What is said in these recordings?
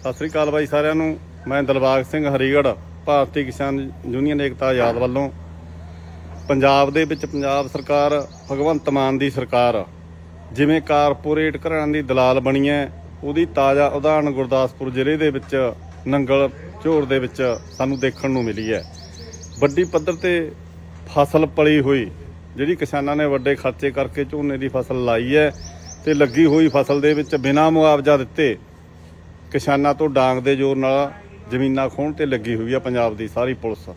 ਸਤਿ ਸ੍ਰੀ ਅਕਾਲ ਬਾਈ ਸਾਰਿਆਂ ਨੂੰ। ਮੈਂ ਦਿਲਬਾਗ ਸਿੰਘ ਹਰੀਗੜ੍ਹ, ਭਾਰਤੀ ਕਿਸਾਨ ਯੂਨੀਅਨ ਏਕਤਾ ਆਜ਼ਾਦ ਵੱਲੋਂ ਪੰਜਾਬ ਦੇ ਵਿੱਚ ਪੰਜਾਬ ਸਰਕਾਰ, ਭਗਵੰਤ ਮਾਨ ਦੀ ਸਰਕਾਰ, ਜਿਵੇਂ ਕਾਰਪੋਰੇਟ ਘਰਾਂ ਦੀ ਦਲਾਲ ਬਣੀ ਹੈ, ਉਹਦੀ ਤਾਜ਼ਾ ਉਦਾਹਰਣ ਗੁਰਦਾਸਪੁਰ ਜ਼ਿਲ੍ਹੇ ਦੇ ਵਿੱਚ, ਨੰਗਲ ਝੋਰ ਦੇ ਵਿੱਚ ਸਾਨੂੰ ਦੇਖਣ ਨੂੰ ਮਿਲੀ ਹੈ। ਵੱਡੀ ਪੱਧਰ ਤੇ ਫਸਲ ਪਲੀ ਹੋਈ, ਜਿਹੜੀ ਕਿਸਾਨਾਂ ਨੇ ਵੱਡੇ ਖਰਚੇ ਕਰਕੇ ਝੋਨੇ ਦੀ ਫਸਲ ਲਾਈ ਹੈ ਤੇ ਲੱਗੀ ਹੋਈ ਫਸਲ ਦੇ ਵਿੱਚ ਬਿਨਾਂ ਮੁਆਵਜ਼ਾ ਦਿੱਤੇ ਕਿਸਾਨਾਂ ਤੋਂ ਡਾਂਗ ਦੇ ਜ਼ੋਰ ਨਾਲ ਜ਼ਮੀਨਾਂ ਖੋਹਣ ਤੇ ਲੱਗੀ ਹੋਈ ਆ ਪੰਜਾਬ ਦੀ ਸਾਰੀ ਪੁਲਿਸ।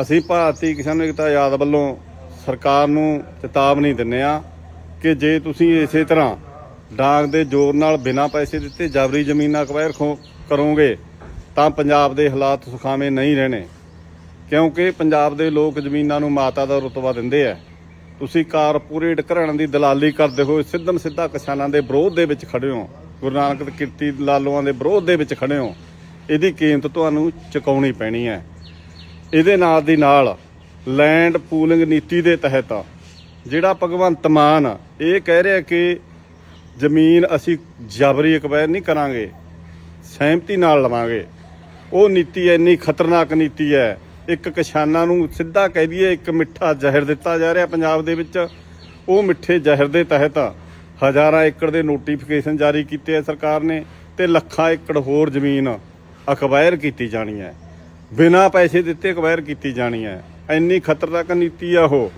ਅਸੀਂ ਭਾਰਤੀ ਕਿਸਾਨ ਏਕਤਾ ਆਜ਼ਾਦ ਵੱਲੋਂ ਸਰਕਾਰ ਨੂੰ ਚੇਤਾਵਨੀ ਦਿੰਨੇ ਆ ਕਿ ਜੇ ਤੁਸੀਂ ਇਸੇ ਤਰ੍ਹਾਂ ਡਾਂਗ ਦੇ ਜ਼ੋਰ ਨਾਲ ਬਿਨਾਂ ਪੈਸੇ ਦਿੱਤੇ ਜਬਰੀ ਜ਼ਮੀਨਾਂ ਅਕਵਾਇਰ ਖੋ- ਕਰੋਗੇ, ਤਾਂ ਪੰਜਾਬ ਦੇ ਹਾਲਾਤ ਸੁਖਾਵੇਂ ਨਹੀਂ ਰਹਿਣੇ। ਕਿਉਂਕਿ ਪੰਜਾਬ ਦੇ ਲੋਕ ਜ਼ਮੀਨਾਂ ਨੂੰ ਮਾਤਾ ਦਾ ਰਤਬਾ ਦਿੰਦੇ ਆ। ਤੁਸੀਂ ਕਾਰਪੋਰੇਟ ਘਰਾਣਿਆਂ ਦੀ ਦਲਾਲੀ ਕਰਦੇ ਹੋਏ ਸਿੱਧਮ ਸਿੱਧਾ ਕਿਸਾਨਾਂ ਦੇ ਵਿਰੋਧ ਦੇ ਵਿੱਚ ਖੜੇ ਹੋ। ਗੁਰੂ ਨਾਨਕ ਦੇ ਕਿਰਤੀ ਲਾਲੋਆਂ ਦੇ ਵਿਰੋਧ ਦੇ ਵਿੱਚ ਖੜੇ ਹੋ। ਇਹਦੀ ਕੀਮਤ ਤੁਹਾਨੂੰ ਚੁਕਾਉਣੀ ਪੈਣੀ ਹੈ। ਇਹਦੇ ਨਾਲ ਦੀ ਨਾਲ ਲੈਂਡ ਪੂਲਿੰਗ ਨੀਤੀ ਦੇ ਤਹਿਤ ਜਿਹੜਾ ਭਗਵੰਤ ਮਾਨ ਇਹ ਕਹਿ ਰਿਹਾ ਕਿ ਜ਼ਮੀਨ ਅਸੀਂ ਜਬਰੀ ਅਕਵਾਇਰ ਨਹੀਂ ਕਰਾਂਗੇ, ਸਹਿਮਤੀ ਨਾਲ ਲਵਾਂਗੇ। ਉਹ ਨੀਤੀ ਇੰਨੀ ਖਤਰਨਾਕ ਨੀਤੀ ਹੈ, ਇੱਕ ਕਿਸਾਨਾਂ ਨੂੰ ਸਿੱਧਾ ਕਹਿ ਦਈਏ ਇੱਕ ਮਿੱਠਾ ਜ਼ਹਿਰ ਦਿੱਤਾ ਜਾ ਰਿਹਾ ਪੰਜਾਬ ਦੇ ਵਿੱਚ। ਉਹ ਮਿੱਠੇ ਜ਼ਹਿਰ ਦੇ ਤਹਿਤ ਹਜ਼ਾਰਾਂ ਏਕੜ ਦੇ ਨੋਟੀਫਿਕੇਸ਼ਨ ਜਾਰੀ ਕੀਤੇ ਆ ਸਰਕਾਰ ਨੇ ਤੇ ਲੱਖਾਂ ਏਕੜ ਹੋਰ ਜ਼ਮੀਨ ਅਕਵਾਇਰ ਕੀਤੀ ਜਾਣੀ ਹੈ। ਬਿਨਾਂ ਪੈਸੇ ਦਿੱਤੇ ਅਕਵਾਇਰ ਕੀਤੀ ਜਾਣੀ ਹੈ। ਇੰਨੀ ਖਤਰਨਾਕ ਨੀਤੀ ਆ ਉਹ।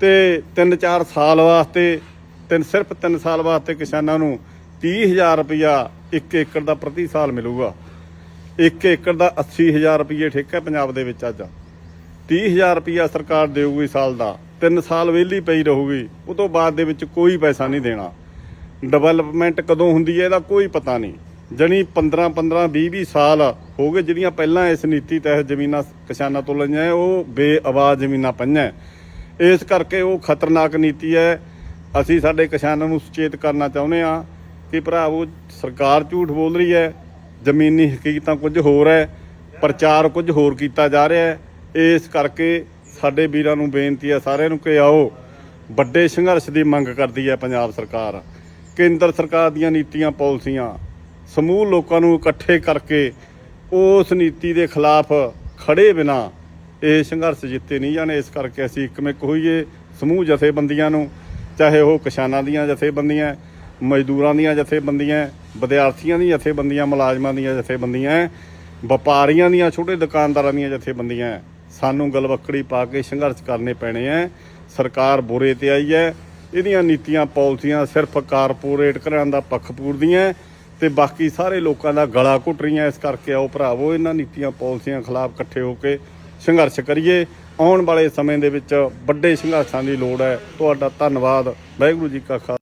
ਤੇ 3-4 ਸਾਲ ਵਾਸਤੇ, ਤਿੰਨ, ਸਿਰਫ 3 ਸਾਲ ਵਾਸਤੇ ਕਿਸਾਨਾਂ ਨੂੰ 30000 ਰੁਪਇਆ ਇੱਕ ਏਕੜ ਦਾ ਪ੍ਰਤੀ ਸਾਲ ਮਿਲੂਗਾ। ਇੱਕ ਏਕੜ ਦਾ 80000 ਰੁਪਏ ਠੇਕਾ ਪੰਜਾਬ ਦੇ ਵਿੱਚ ਅੱਜ। 30000 ਰੁਪਇਆ ਸਰਕਾਰ ਦੇਊਗੀ ਸਾਲ ਦਾ। 3 ਸਾਲ ਵਿਹਲੀ ਪਈ ਰਹੂਗੀ। ਉਹ ਤੋਂ ਬਾਅਦ ਦੇ ਵਿੱਚ ਕੋਈ ਪੈਸਾ ਨਹੀਂ ਦੇਣਾ। ਡਿਵੈਲਪਮੈਂਟ ਕਦੋਂ ਹੁੰਦੀ ਹੈ ਇਹਦਾ ਕੋਈ ਪਤਾ ਨਹੀਂ। ਜਣੀ 15 15 20 20 ਸਾਲ ਹੋ ਗਏ ਜਿਹੜੀਆਂ ਪਹਿਲਾਂ ਇਸ ਨੀਤੀ ਤਹਿਤ ਜ਼ਮੀਨਾਂ ਕਿਸਾਨਾਂ ਤੋਂ ਲਈਆਂ ਉਹ ਬੇਆਵਾਜ਼ ਜ਼ਮੀਨਾਂ ਪਈਆਂ ਇਸ ਕਰਕੇ ਉਹ ਖਤਰਨਾਕ ਨੀਤੀ ਹੈ। ਅਸੀਂ ਸਾਡੇ ਕਿਸਾਨਾਂ ਨੂੰ ਸੁਚੇਤ ਕਰਨਾ ਚਾਹੁੰਦੇ ਆ ਕਿ ਭਰਾਵੋ ਸਰਕਾਰ ਝੂਠ ਬੋਲ ਰਹੀ ਹੈ, ਜ਼ਮੀਨੀ ਹਕੀਕਤਾਂ ਕੁਝ ਹੋਰ ਹੈ, ਪ੍ਰਚਾਰ ਕੁਝ ਹੋਰ ਕੀਤਾ ਜਾ ਰਿਹਾ ਹੈ। ਇਸ ਕਰਕੇ ਸਾਡੇ ਵੀਰਾਂ ਨੂੰ ਬੇਨਤੀ ਹੈ, ਸਾਰਿਆਂ ਨੂੰ ਕਿ ਆਓ, ਵੱਡੇ ਸੰਘਰਸ਼ ਦੀ ਮੰਗ ਕਰਦੀ ਹੈ ਪੰਜਾਬ ਸਰਕਾਰ। ਕੇਂਦਰ ਸਰਕਾਰ ਦੀਆਂ ਨੀਤੀਆਂ, ਪਾਲਿਸੀਆਂ, ਸਮੂਹ ਲੋਕਾਂ ਨੂੰ ਇਕੱਠੇ ਕਰਕੇ ਉਸ ਨੀਤੀ ਦੇ ਖਿਲਾਫ ਖੜੇ ਬਿਨਾ ਇਹ ਸੰਘਰਸ਼ ਜਿੱਤੇ ਨਹੀਂ ਜਾਣੇ। ਇਸ ਕਰਕੇ ਅਸੀਂ ਇੱਕਮਿਕ ਹੋਈਏ ਸਮੂਹ ਜਥੇਬੰਦੀਆਂ ਨੂੰ, ਚਾਹੇ ਉਹ ਕਿਸਾਨਾਂ ਦੀਆਂ ਜਥੇਬੰਦੀਆਂ, ਮਜ਼ਦੂਰਾਂ ਦੀਆਂ ਜਥੇਬੰਦੀਆਂ, ਵਿਦਿਆਰਥੀਆਂ ਦੀਆਂ ਜਥੇਬੰਦੀਆਂ, ਮੁਲਾਜ਼ਮਾਂ ਦੀਆਂ ਜਥੇਬੰਦੀਆਂ, ਵਪਾਰੀਆਂ ਦੀਆਂ, ਛੋਟੇ ਦੁਕਾਨਦਾਰਾਂ ਦੀਆਂ ਜਥੇਬੰਦੀਆਂ। ਸਾਨੂੰ ਗਲਵੱਕੜੀ ਪਾ ਕੇ ਸੰਘਰਸ਼ ਕਰਨੇ ਪੈਣੇ ਆ। ਸਰਕਾਰ ਬੁਰੇ ਤੇ ਆਈ ਹੈ। ਇਹਦੀਆਂ ਨੀਤੀਆਂ, ਪਾਲਿਸੀਆਂ ਸਿਰਫ ਕਾਰਪੋਰੇਟ ਘਰਾਂ ਦਾ ਪੱਖ ਪੂਰਦੀਆਂ ਤੇ ਬਾਕੀ ਸਾਰੇ ਲੋਕਾਂ ਦਾ ਗਲਾ ਘੁੱਟ ਰਹੀਆਂ ਇਸ ਕਰਕੇ ਆਓ ਭਰਾਵੋ, ਇਹਨਾਂ ਨੀਤੀਆਂ, ਪਾਲਿਸੀਆਂ ਖਿਲਾਫ ਇਕੱਠੇ ਹੋ ਕੇ ਸੰਘਰਸ਼ ਕਰੀਏ। ਆਉਣ ਵਾਲੇ ਸਮੇਂ ਦੇ ਵਿੱਚ ਵੱਡੇ ਸੰਘਰਸ਼ਾਂ ਦੀ ਲੋੜ ਹੈ। ਤੁਹਾਡਾ ਧੰਨਵਾਦ। ਵਾਹਿਗੁਰੂ ਜੀ ਕਾ ਖਾਲਸਾ।